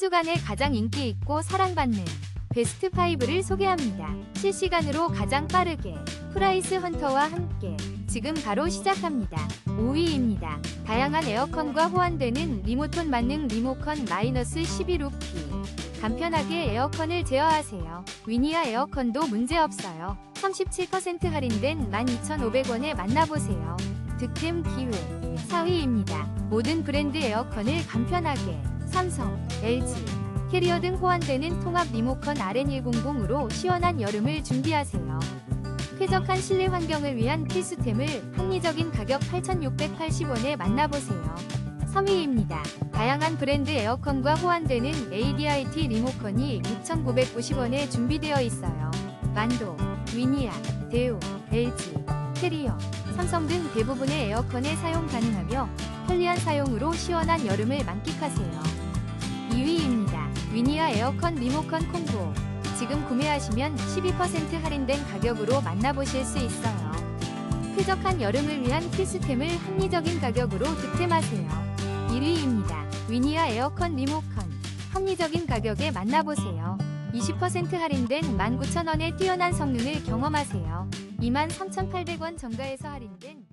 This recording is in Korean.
주간에 가장 인기 있고 사랑받는 베스트 5를 소개합니다. 실시간으로 가장 빠르게 프라이스 헌터와 함께 지금 바로 시작합니다. 5위입니다. 다양한 에어컨과 호환되는 리모톤 만능 리모컨 마이너스 11루피 간편하게 에어컨을 제어하세요. 위니아 에어컨도 문제없어요. 37% 할인된 12,500원에 만나보세요. 득템 기회 4위입니다. 모든 브랜드 에어컨을 간편하게 삼성, LG, 캐리어 등 호환되는 통합 리모컨 RN100으로 시원한 여름을 준비하세요. 쾌적한 실내 환경을 위한 필수템을 합리적인 가격 8,680원에 만나보세요. 3위입니다. 다양한 브랜드 에어컨과 호환되는 ADIT 리모컨이 6,990원에 준비되어 있어요. 만도, 위니아, 대우, LG, 캐리어, 삼성 등 대부분의 에어컨에 사용 가능하며 편리한 사용으로 시원한 여름을 만끽하세요. 2위입니다. 위니아 에어컨 리모컨 콤보. 지금 구매하시면 12% 할인된 가격으로 만나보실 수 있어요. 쾌적한 여름을 위한 필수템을 합리적인 가격으로 득템하세요. 1위입니다. 위니아 에어컨 리모컨. 합리적인 가격에 만나보세요. 20% 할인된 19,000원의 뛰어난 성능을 경험하세요. 23,800원 정가에서 할인된